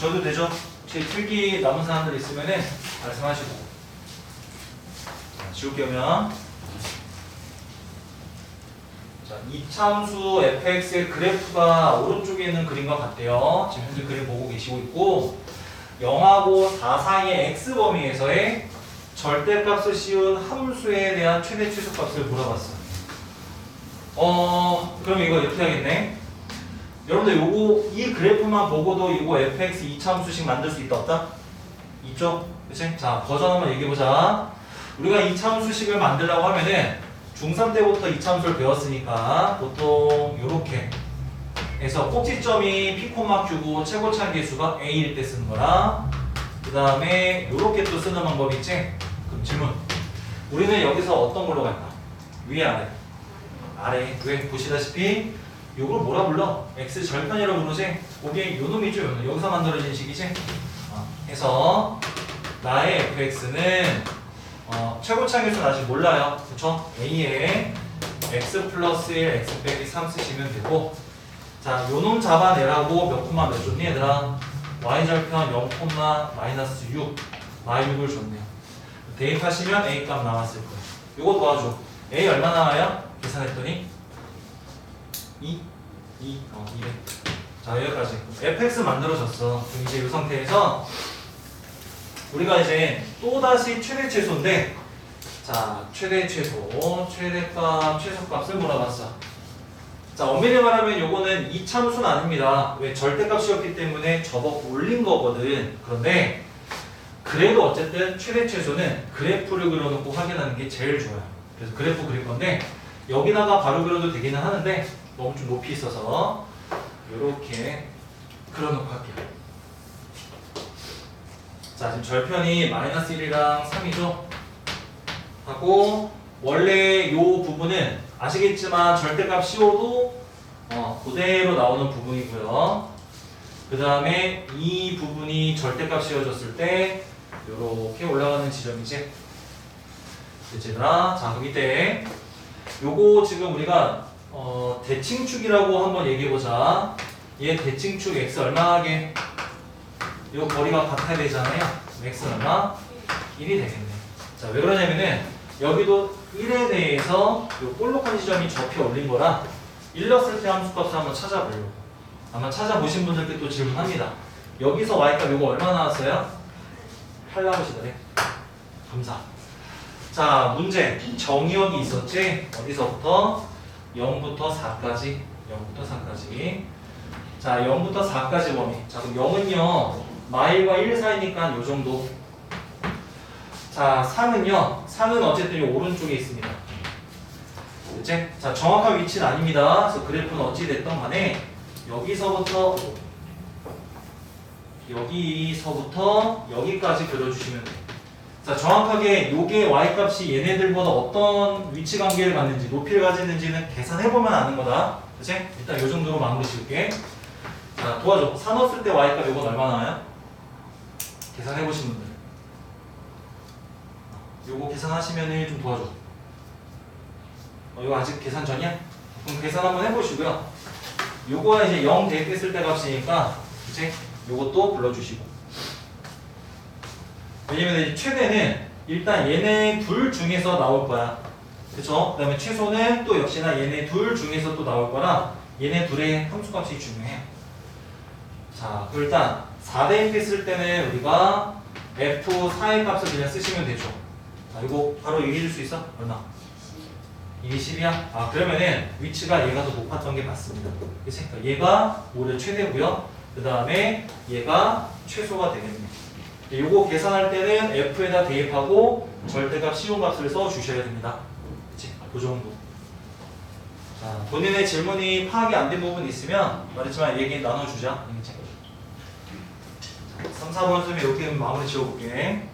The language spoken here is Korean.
주셔도 되죠? 제 필기 남은 사람들 있으면은 말씀하시고. 자, 지울게요, 그러면. 자, 이참수 fx의 그래프가 오른쪽에 있는 그림과 같대요. 지금 현재 그림 보고 계시고 있고 0하고 4 사이의 x범위에서의 절대값을 씌운 함수에 대한 최대 최소값을 물어봤어. 어, 그럼 이거 이렇게 하겠네. 여러분들 요거 이 그래프만 보고도 이거 fx 이참수식 만들 수 있다 없다? 있죠? 그치? 자, 버전 한번 얘기해보자. 우리가 이참수식을 만들려고 하면은 중3 때부터 이참수를 배웠으니까 보통 요렇게 해서 꼭지점이 p, q고 최고차항 계수가 a일 때 쓰는 거랑 그 다음에 요렇게 또 쓰는 방법이 있지? 그럼 질문 우리는 여기서 어떤 걸로 갈까? 위에 아래? 아래 왜? 보시다시피 요걸 뭐라 불러? x 절편이라고 부르지? 그게 요 놈이죠 요 놈. 여기서 만들어진 식이지? 어, 해서 나의 fx는 어, 계수는 아직 몰라요 그쵸? a에 x 플러스 1 x 빼기 3 쓰시면 되고 자, 요놈 잡아내라고 몇 콤마 몇 줬니 얘들아? y절편 0 콤마 마이너스 6 y6을 줬네요 대입하시면 a 값 나왔을 거예요 요거 도와줘 a 얼마 나와요? 계산했더니 2 2 어, 200 자, 여기까지 fx 만들어졌어 이제 이 상태에서 우리가 이제 또다시 최대 최소인데 자, 최대 최소, 최대값, 최소값을 물어봤어 자, 엄밀히 말하면 요거는 이참수는 아닙니다. 왜 절대값이었기 때문에 접어 올린 거거든. 그런데 그래도 어쨌든 최대 최소는 그래프를 그려놓고 확인하는 게 제일 좋아요. 그래서 그래프 그릴 건데 여기다가 바로 그려도 되기는 하는데 너무 좀 높이 있어서 이렇게 그려놓고 할게요. 자, 지금 절편이 마이너스 1이랑 3이죠? 하고 원래 요 부분은 아시겠지만 절대값 씌워도 어, 그대로 나오는 부분이고요. 그 다음에 이 부분이 절대값 씌워졌을 때 이렇게 올라가는 지점이지. 됐지들아? 자, 그기 때 요거 지금 우리가 어, 대칭축이라고 한번 얘기해보자. 얘 대칭축 x 얼마 하게? 요 거리가 같아야 되잖아요. x 얼마? 1이 되겠네. 자, 왜 그러냐면은 여기도 1에 대해서 요 볼록한 지점이 접혀 올린 거라 1 넣었을 때 함수값을 한번 찾아보려고 아마 찾아보신 분들께 또 질문합니다 여기서 y값 요거 얼마 나왔어요? 8 나오시더래 감사 자 문제 정의역이 있었지 어디서부터 0부터 4까지 0부터 4까지 자 0부터 4까지 범위 자 그럼 0은요 마일과 1 사이니까 요 정도 자, 3은요. 3은 어쨌든 이 오른쪽에 있습니다. 그치? 자, 정확한 위치는 아닙니다. 그래서 그래프는 어찌 됐던 간에 여기서부터 여기서부터 여기까지 그려주시면 돼요. 자, 정확하게 요게 y값이 얘네들보다 어떤 위치 관계를 갖는지 높이를 가지는지는 계산해보면 아는 거다. 그치? 일단 요 정도로 마무리 지을게. 자, 도와줘. 3 넣었을 때 y값 요건 얼마 나와요? 계산해보신 분들. 요거 계산하시면은 좀 도와줘. 어, 이거 아직 계산 전이야? 그럼 계산 한번 해보시고요. 요거가 이제 0 대입했을 때 값이니까 이제 요것도 불러주시고. 왜냐면 이제 최대는 일단 얘네 둘 중에서 나올 거야. 그쵸? 그 다음에 최소는 또 역시나 얘네 둘 중에서 또 나올 거라 얘네 둘의 함수값이 중요해. 자, 그럼 일단 4 대입했을 때는 우리가 F4의 값을 그냥 쓰시면 되죠. 자, 이거 바로 얘기해 줄 수 있어? 얼마? 이게 10이야? 아, 그러면은 위치가 얘가 더 높았던 게 맞습니다. 그치? 그러니까 얘가 오히려 최대고요. 그 다음에 얘가 최소가 되겠네. 요 거 계산할 때는 F에다 대입하고 절대값 시온 값을 써 주셔야 됩니다. 그치? 그 정도. 자, 본인의 질문이 파악이 안 된 부분 있으면 말했지만 얘기 나눠주자. 알겠지? 자, 3, 4번 수면 이렇게 마무리 지어볼게.